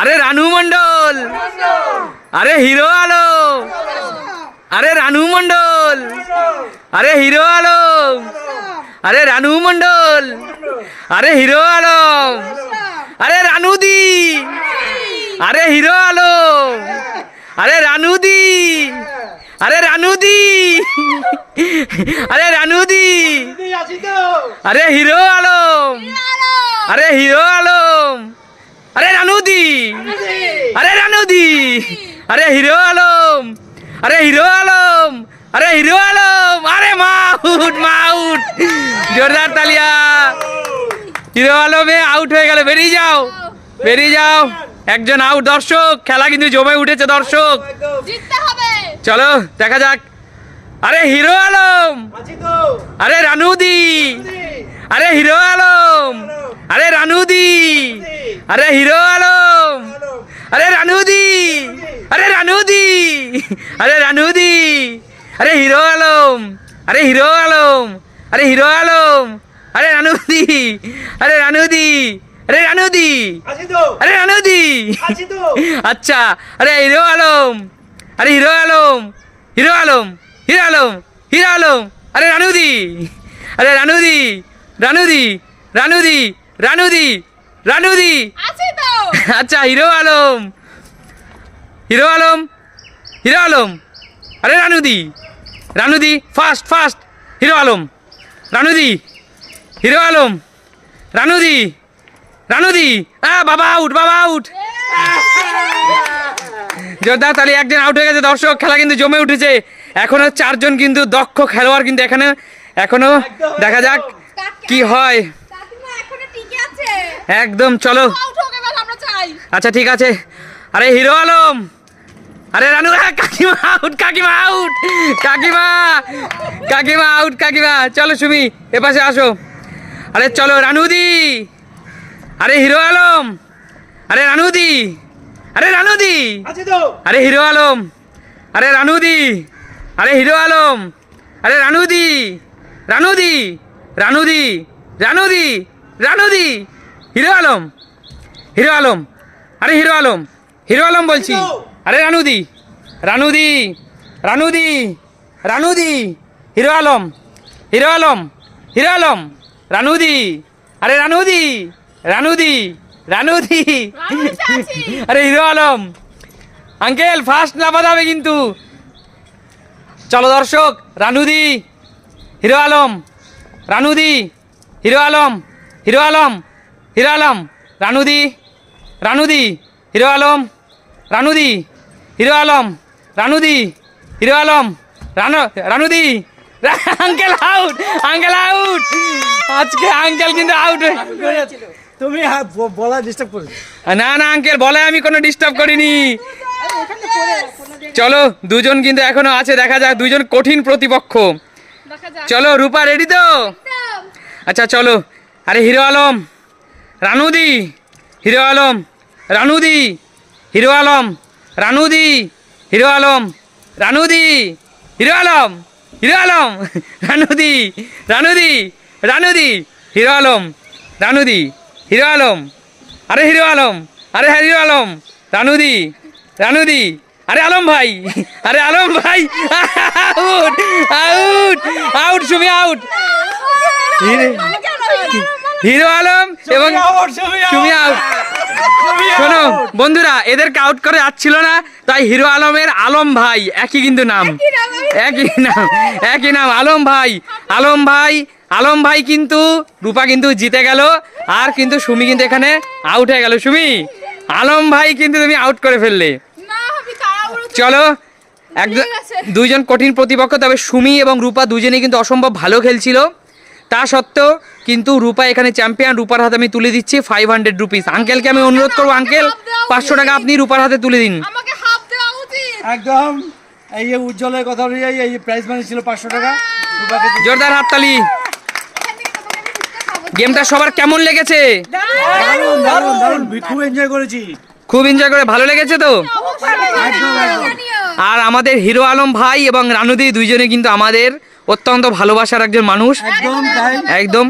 আরে রানু মন্ডল আরে হিরো আলো। আরে রানু মন্ডল আরে হিরো আলম আরে রানু মন্ডল আরে হিরো আলম আরে রানুদি আরে হিরো আলো। আরে রানুদি আরে রানুদি আরে রানুদি আরে হিরো আলো। আরে হিরো আলম আরে রানুদি। আরে রানুদি। আরে হিরো আলম। আরে হিরো আলম। আরে হিরো আলম। আরে মাউট মাউট। জোরদার তালিয়া। হিরো আলমে আউট হয়ে গেল। বেরিয়ে যাও। বেরিয়ে যাও। একজন আউট দর্শক, খেলা কিন্তু জমে উঠেছে, দর্শক। চলো, দেখা যাক। আরে হিরো আলম। আরে রানুদি। আরে হিরো আলম। আরে রানুদি আরে হিরো আলম আরে রানুদি আরে রানুদি আরে রানুদি আরে হিরো আলম আরে হিরো আলম আরে হিরো আলম আরে রানুদি আরে রানুদি আরে রানুদি আরে রানুদি। আচ্ছা আরে হিরো আলম আরে হিরো আলম হিরো আলম হিরো আলম হিরো আলম আরে রানুদি আরে রানুদি রানুদি রানুদি রানুদি রানুদি। আছি তো। আচ্ছা হিরো আলম। হিরো আলম হিরো আলম। আরে রানুদি রানুদি ফাস্ট ফাস্ট হিরো আলম। রানুদি হিরো আলম। রানুদি রানুদি। আ বাবা আউট বাবা আউট জোরদার তাহলে একজন আউট হয়ে গেছে। দর্শক খেলা কিন্তু জমে উঠেছে। এখনও চারজন কিন্তু দক্ষ খেলোয়াড় কিন্তু এখানে এখনও দেখা যাক কি হয় কাকিমা এখনও টিকে আছে একদম চলো। আউট হোক এবার আমরা চাই। আচ্ছা ঠিক আছে। আরে হিরো আলম! আরে রানু আহ, কাকিমা আউট কাকিমা আউট কাকিমা কাকিমা আউট কাকিমা। চলো সুমি এপাশে আসো। আরে চলো রানুদি! আরে হিরো আলম! আরে রানুদি! আরে রানুদি! আরে হিরো আলম! আরে রানুদি! আরে হিরো আলম! আরে রানুদি! রানুদি! রানুদি! রানুদি! রানুদি! হিরো আলম হিরো আলম আরে হিরো আলম হিরো আলম বলছি আরে রানুদি রানুদি রানুদি রানুদি হিরো আলম হিরো আলম হিরো আলম রানুদি আরে রানুদি রানুদি রানুদি। আরে হিরো আলম আঙ্কেল ফার্স্ট লাফাতে হবে কিন্তু চলো দর্শক রানুদি হিরো আলম রানুদি হিরো আলম হিরো আলম হিরো আলম রানুদি রানুদি হিরো আলম রানুদি হিরো আলম রানুদি হিরো আলম রানু রানুদি আঙ্কেল আউট আঙ্কেল আউট আজকে আঙ্কেল কিন্তু আউট তুমি বলা ডিস্টার্ব করে না না আঙ্কেল বলে আমি কোনো ডিস্টার্ব করিনি। চলো দুজন কিন্তু এখনও আছে দেখা যাক দুজন কঠিন প্রতিপক্ষ। চলো রূপা রেডি তো? আচ্ছা চলো। আরে হিরো আলম রানুদি, হিরো আলম, রানুদি, হিরো আলম, রানুদি, হিরো আলম, রানুদি, হিরো আলম হিরো আলম, রানুদি রানুদি রানুদি, হিরো আলম, রানুদি, হিরো আলম, আরে হিরো আলম, আরে হ্যাঁ হিরো আলম, রানুদি রানুদি, আরে আলম ভাই, আরে আলম ভাই, out out out, Sumi, out? Hero Alam এবং তুমি আউট শোনো বন্ধুরা এদেরকে আউট করে যাচ্ছিল না তাই হিরো আলমের আলম ভাই একই কিন্তু নাম। একই নাম, একই নাম আলম ভাই। আলম ভাই আলম ভাই কিন্তু রূপা কিন্তু জিতে গেল আর কিন্তু সুমি কিন্তু এখানে আউট হয়ে গেল। সুমি আলম ভাই কিন্তু তুমি আউট করে ফেললে। চলো একজন দুইজন কঠিন প্রতিপক্ষ তবে সুমি এবং রূপা দুজনেই কিন্তু অসম্ভব ভালো খেলছিল। তা সত্ত্বেও কিন্তু রূপা এখানে চ্যাম্পিয়ন রূপার হাতে আমি তুলে দিচ্ছি ফাইভ হান্ড্রেড রুপিস আঙ্কেলকে আমি অনুরোধ করব আঙ্কেল পাঁচশো টাকা আপনি রূপার হাতে তুলে দিন। একদম। এই যে উজ্জ্বলের কথা অনুযায়ী এই যে প্রাইস মানি ছিল পাঁচশো টাকা। জোরদার হাততালি। গেমটা সবার কেমন লেগেছে? দারুণ দারুণ দারুণ। খুব এনজয় করেছি। খুব এনজয় করে ভালো লেগেছে তো। আর আমাদের হিরো আলম ভাই এবং রানুদি দুইজনে কিন্তু আমাদের অত্যন্ত ভালোবাসার একজন মানুষ। একদম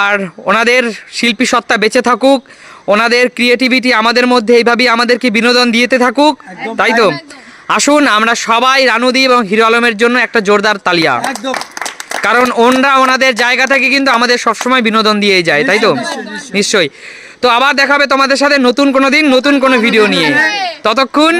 আর ওনাদের শিল্পী সত্তা বেঁচে থাকুক ওনাদের ক্রিয়েটিভিটি আমাদের মধ্যে এইভাবেই আমাদেরকে বিনোদন দিয়েতে থাকুক তাই তো? আসুন আমরা সবাই রানুদি এবং হিরো আলমের জন্য একটা জোরদার তালিয়া। কারণ ওনরা ওনাদের জায়গা থেকে কিন্তু আমাদের সবসময় বিনোদন দিয়ে যায় তাই তো? নিশ্চয়ই তো আবার দেখাবে তোমাদের সাথে নতুন কোনো দিন নতুন কোনো ভিডিও নিয়ে। ততক্ষণ।